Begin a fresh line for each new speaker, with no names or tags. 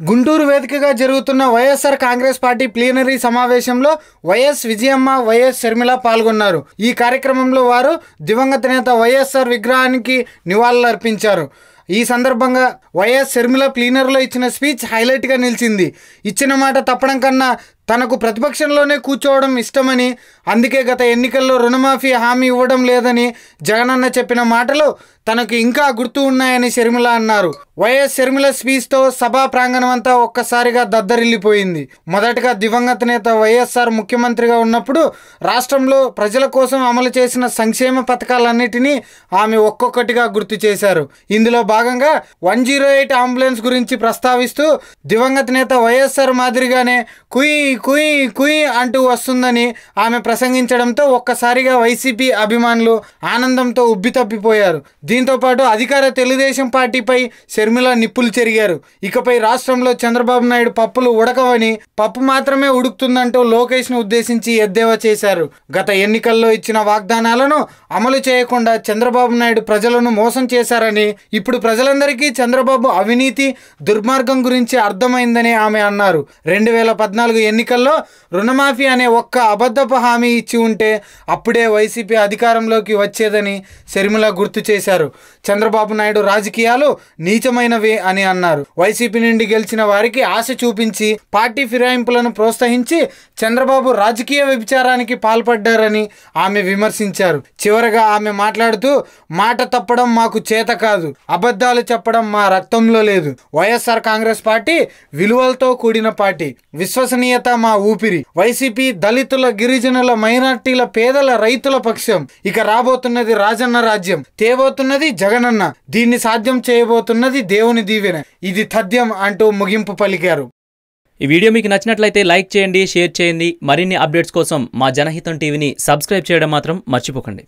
గుంటూరు వేదికగా జరుగుతున్న YSR Congress party plenary సమావేశంలో వైఎస్ విజయమ్మ వైఎస్ షర్మిల పాల్గొన్నారు. ఈ కార్యక్రమంలో వారు దివంగత నేత వైఎస్ఆర్ విగ్రహానికి నివాళులర్పించారు. ఈ సందర్భంగా వైఎస్ షర్మిల ప్లీనర్లో ఇచ్చిన స్పీచ్ హైలైట్గా నిలిచింది. ఇచ్చిన మాట తప్పడం కన్నా తనకు ప్రతిపక్షంలోనే కూర్చోవడం ఇష్టమని అందుకే గత ఎన్నికల్లో రుణమాఫీ హామీ ఇవ్వడం లేదని జగనన్న చెప్పిన మాటలు తనకు ఇంకా గుర్తు ఉన్నాయని షర్మిల అన్నారు. వైఎస్ షర్మిల స్పీచ్తో సభా ప్రాంగణం అంతా ఒక్కసారిగా దద్దరిల్లిపోయింది. మొదటగా దివంగత నేత వైఎస్ఆర్ ముఖ్యమంత్రిగా ఉన్నప్పుడు రాష్ట్రంలో ప్రజల కోసం అమలు చేసిన సంక్షేమ పథకాలన్నిటినీ ఆమె ఒక్కొక్కటిగా గుర్తు చేశారు. ఇందులో భాగంగా వన్ జీరో ఎయిట్ అంబులెన్స్ గురించి ప్రస్తావిస్తూ దివంగత నేత వైఎస్ఆర్ మాదిరిగానే కుయి కుయ్ కుయ్ అంటూ వస్తుందని ఆమె ప్రసంగించడంతో ఒక్కసారిగా వైసీపీ అభిమానులు ఆనందంతో ఉబ్బితప్పిపోయారు దీంతో పాటు అధికార తెలుగుదేశం పార్టీపై షర్మిల నిప్పులు చెరిగారు. ఇకపై రాష్ట్రంలో చంద్రబాబు నాయుడు పప్పులు ఉడకవని పప్పు మాత్రమే ఉడుకుతుందంటూ లోకేష్ను ఉద్దేశించి ఎద్దేవా చేశారు. గత ఎన్నికల్లో ఇచ్చిన వాగ్దానాలను అమలు చేయకుండా చంద్రబాబు నాయుడు ప్రజలను మోసం చేశారని ఇప్పుడు ప్రజలందరికీ చంద్రబాబు అవినీతి దుర్మార్గం గురించి అర్థమైందని ఆమె అన్నారు. రెండు వేల పద్నాలుగు ఎన్నికల్లో రుణమాఫీ అనే ఒక్క అబద్ధపు హామీ ఇచ్చి ఉంటే అప్పుడే వైసీపీ అధికారంలోకి వచ్చేదని శర్మిల గుర్తు చేశారు. చంద్రబాబు నాయుడు రాజకీయాలు నీచమైనవి అని అన్నారు. వైసీపీ నుండి గెలిచిన వారికి ఆశ చూపించి పార్టీ ఫిరాయింపులను ప్రోత్సహించి చంద్రబాబు రాజకీయ వ్యభిచారానికి పాల్పడ్డారని ఆమె విమర్శించారు. చివరగా ఆమె మాట్లాడుతూ మాట తప్పడం మాకు చేత కాదు. అబద్ధాలు చెప్పడం మా రక్తంలో లేదు. వైఎస్ఆర్ కాంగ్రెస్ పార్టీ విలువలతో కూడిన పార్టీ. విశ్వసనీయత మా ఊపిరి. వైసీపీ దళితుల గిరిజనుల మైనార్టీల పేదల రైతుల పక్షం. ఇక రాబోతున్నది రాజన్న రాజ్యం. తేబోతున్నది జగనన్న. దీన్ని సాధ్యం చేయబోతున్నది దేవుని దీవెన. ఇది తథ్యం అంటూ ముగింపు పలికారు.
ఈ వీడియో మీకు నచ్చినట్లయితే లైక్ చేయండి షేర్ చేయండి. మరిన్ని అప్డేట్స్ కోసం మా జనహితం టీవీని సబ్స్క్రైబ్ చేయడం మాత్రం మర్చిపోకండి.